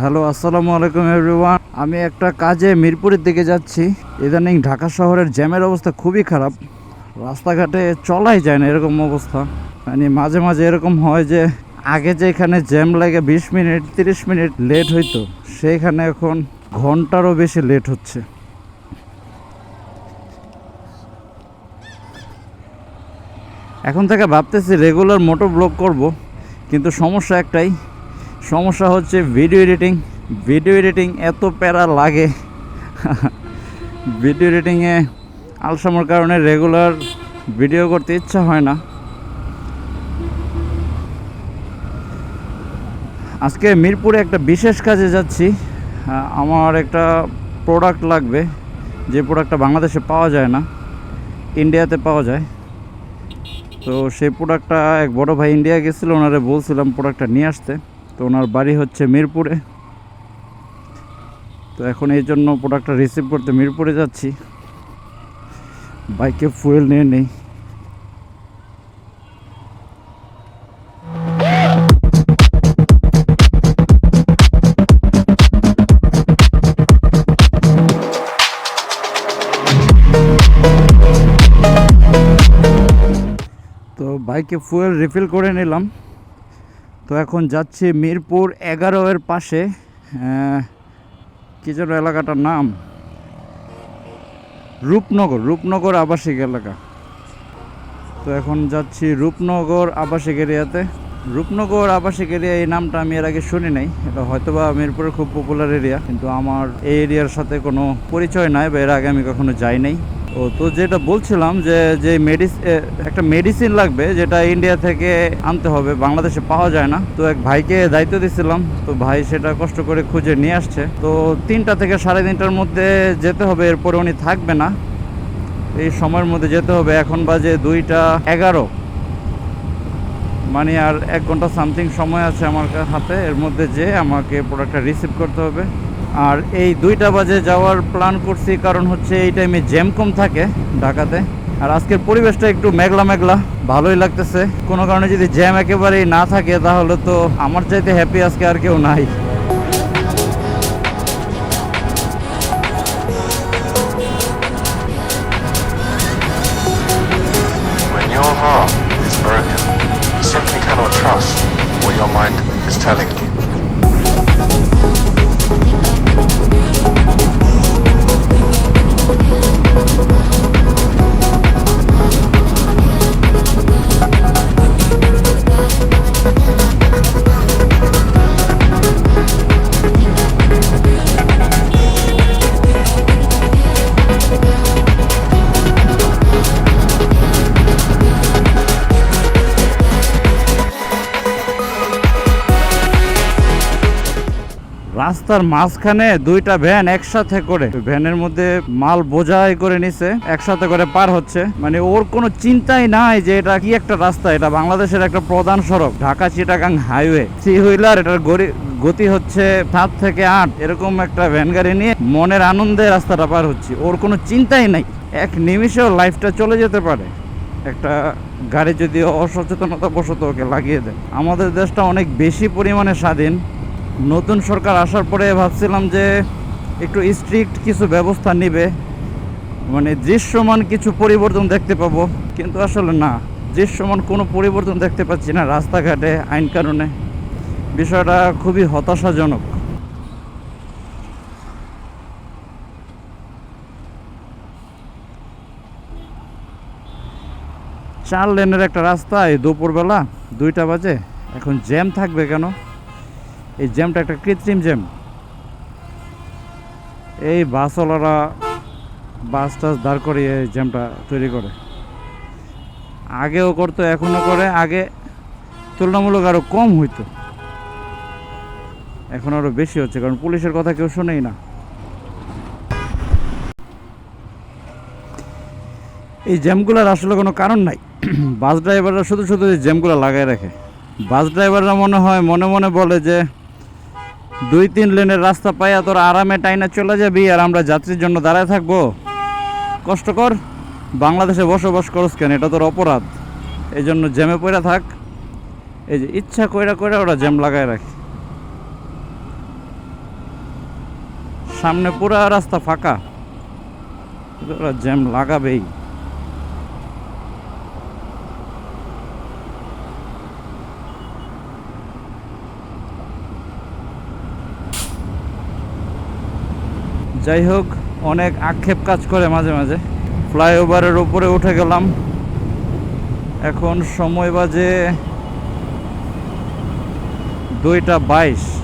Hello, আসসালামু আলাইকুম everyone. আমি একটা কাজে মিরপুরের দিকে যাচ্ছি। ইদানিং ঢাকা শহরের জ্যামের অবস্থা খুবই খারাপ। রাস্তাঘাটে চলাই যায় না এরকম অবস্থা। মানে মাঝে মাঝে এরকম হয় যে, আগে যে এখানে জ্যাম লাগে বিশ মিনিট, তিরিশ মিনিট লেট হইতো, সেইখানে এখন ঘন্টারও বেশি লেট হচ্ছে। এখন থেকে ভাবতেছি রেগুলার মোটো ব্লগ করব, কিন্তু সমস্যা একটাই সমস্যা হচ্ছে ভিডিও এডিটিং ভিডিও এডিটিং এত প্যারা লাগে। ভিডিও এডিটিংয়ে আলসামার কারণে রেগুলার ভিডিও করতে ইচ্ছা হয় না। আজকে মিরপুরে একটা বিশেষ কাজে যাচ্ছি। আমার একটা প্রোডাক্ট লাগবে, যে প্রোডাক্টটা বাংলাদেশে পাওয়া যায় না ইন্ডিয়াতে পাওয়া যায়। তো সেই প্রোডাক্টটা এক বড় ভাই ইন্ডিয়া গেছিল, ওনারে বলছিলাম প্রোডাক্টটা নিয়ে আসতে। তো ওনার বাড়ি হচ্ছে মিরপুরে। তো এখন এই জন্য প্রোডাক্টটা রিসিভ করতে মিরপুরে যাচ্ছি। বাইকে ফুয়েল নিয়ে নেই। তো বাইকে ফুয়েল রিফিল করে নিলাম। তো এখন যাচ্ছি মিরপুর এগারো এর পাশে কি যেন এলাকাটার নাম? রূপনগর রূপনগর আবাসিক এলাকা। তো এখন যাচ্ছি রূপনগর আবাসিক এরিয়াতে। রূপনগর আবাসিক এরিয়া, এই নামটা আমি এর আগে শুনি নাই। এটা হয়তোবা মিরপুরের খুব পপুলার এরিয়া কিন্তু আমার এই এরিয়ার সাথে কোনো পরিচয় নাই বা এর আগে আমি কখনো যাই নাই। ও, তো যেটা বলছিলাম যে যে মেডিসিন একটা মেডিসিন লাগবে যেটা ইন্ডিয়া থেকে আনতে হবে, বাংলাদেশে পাওয়া যায় না। তো এক ভাইকে দায়িত্ব দিছিলাম, তো ভাই সেটা কষ্ট করে খুঁজে নিয়ে আসছে। তো তিনটা থেকে সাড়ে তিনটার মধ্যে যেতে হবে, এরপরে উনি থাকবে না। এই সময়ের মধ্যে যেতে হবে, এখন বাজে দুইটা এগারো। মানে আর এক ঘণ্টা সামথিং সময় আছে আমার হাতে। এর মধ্যে যে আমাকে প্রোডাক্টটা রিসিভ করতে হবে। আর এই দুইটা বাজে যাওয়ার প্ল্যান করছি, কারণ হচ্ছে এই টাইমে জ্যাম কম থাকে ঢাকাতে। আর আজকের পরিবেশটা একটু মেঘলা মেঘলা, ভালোই লাগতেছে। কোনো কারণে যদি জ্যাম একেবারেই না থাকে, তাহলে তো আমার চাইতে হ্যাপি আজকে আর কেউ নাই। রাস্তার মাঝখানে দুইটা ভ্যান একসাথে করে। ভ্যানের মধ্যে মাল বোঝাই করে নিছে, একসাথে করে পার হচ্ছে। মানে ওর কোনো চিন্তাই নাই যে এটা কি একটা রাস্তা, এটা বাংলাদেশের একটা প্রধান সড়ক, Dhaka Chittagong highway. Three wheeler এটার গতি হচ্ছে সাত থেকে আট, এরকম একটা ভ্যান গাড়ি নিয়ে মনের আনন্দে রাস্তাটা পার হচ্ছে। ওর কোনো চিন্তাই নাই। এক নিমিষেও লাইফটা চলে যেতে পারে। একটা গাড়ি যদি অসচেতনতা বশত ওকে লাগিয়ে দেয়। আমাদের দেশটা অনেক বেশি পরিমাণে স্বাধীন। নতুন সরকার আসার পরে ভাবছিলাম যে একটু স্ট্রিক্ট কিছু ব্যবস্থা নিবে। মানে দৃশ্যমান কিছু পরিবর্তন দেখতে পাবো। কিন্তু আসলে না, দৃশ্যমান কোনো পরিবর্তন দেখতে পাচ্ছি না রাস্তাঘাটে, আইন কারণে বিষয়টা খুবই হতাশাজনক। চার লেনের একটা রাস্তা এই দুপুরবেলা দুইটা বাজে, এখন জ্যাম থাকবে কেন? এই জ্যামটা একটা কৃত্রিম জ্যাম। এই বাসওয়ালারা বাস টাস দাঁড় করিয়ে এই জ্যামটা তৈরি করে। আগেও করতো এখনও করে, আগে তুলনামূলক আরও কম হইতো। এখন আরও বেশি হচ্ছে, কারণ পুলিশের কথা কেউ শোনেই না। এই জ্যামগুলোর আসলে কোনো কারণ নাই। বাস ড্রাইভাররা শুধু শুধু এই জ্যামগুলো লাগাই রাখে। বাস ড্রাইভাররা মনে হয়, মনে মনে বলে যে দুই তিন লেনের রাস্তা পাইয়া তোর আরামে টাইনা চলে যাবি আর আমরা যাত্রীর জন্য দাঁড়ায় থাকব। কষ্টকর বাংলাদেশে বসবাস করস কেন? এটা তোর অপরাধ। এই জন্য জ্যামে পড়ে থাক। এই যে ইচ্ছা কইরা কইরা ওরা জ্যাম লাগায় রাখে। সামনে পুরা রাস্তা ফাঁকা। ওরা জ্যাম লাগাবেই। যাই হোক, অনেক আক্ষেপ কাজ করে মাঝে মাঝে। ফ্লাইওভারের উপরে উঠে গেলাম। এখন সময় বাজে দুইটা বাইশ।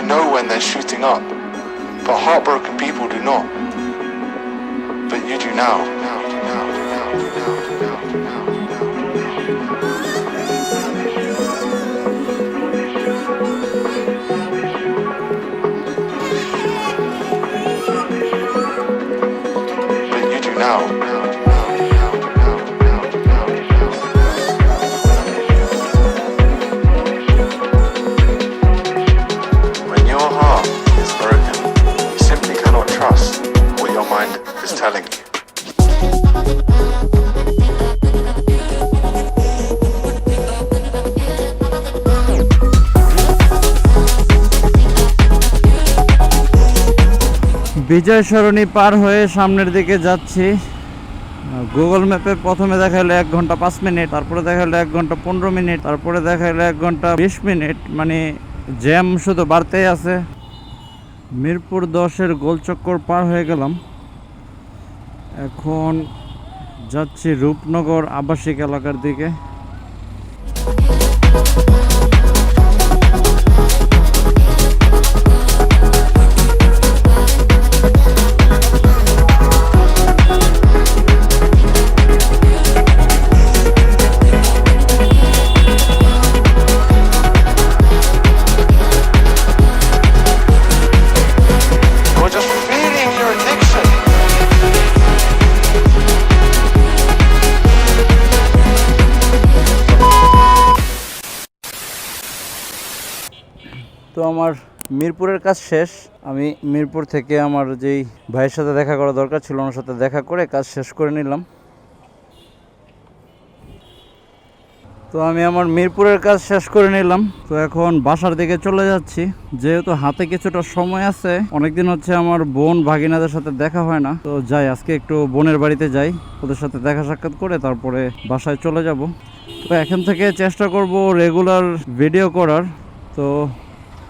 They know when they're shooting up, but heartbroken people do not. But you do now. Now, now, now, now, now, now, now. But you do now. বিজয় সরণি পার হয়ে সামনের দিকে যাচ্ছি। গুগল ম্যাপে প্রথমে দেখাইলো এক ঘণ্টা পাঁচ মিনিট, তারপরে দেখাইলো এক ঘণ্টা পনেরো মিনিট, তারপরে দেখাইলো এক ঘণ্টা বিশ মিনিট। মানে জ্যাম শুধু বাড়তেই আছে। মিরপুর দশের গোলচক্কর পার হয়ে গেলাম। এখন যাচ্ছি রূপনগর আবাসিক এলাকার দিকে। তো আমার মিরপুরের কাজ শেষ। আমি মিরপুর থেকে আমার যেই ভাইয়ের সাথে দেখা করা দরকার ছিল, ওনার সাথে দেখা করে কাজ শেষ করে নিলাম। তো আমি আমার মিরপুরের কাজ শেষ করে নিলাম। তো এখন বাসার দিকে চলে যাচ্ছি। যেহেতু হাতে কিছুটা সময় আছে, অনেকদিন হচ্ছে আমার বোন ভাগিনাদের সাথে দেখা হয় না। তো যাই, আজকে একটু বোনের বাড়িতে যাই। ওদের সাথে দেখা সাক্ষাৎ করে তারপরে বাসায় চলে যাব। তো এখন থেকে চেষ্টা করব রেগুলার ভিডিও করার। তো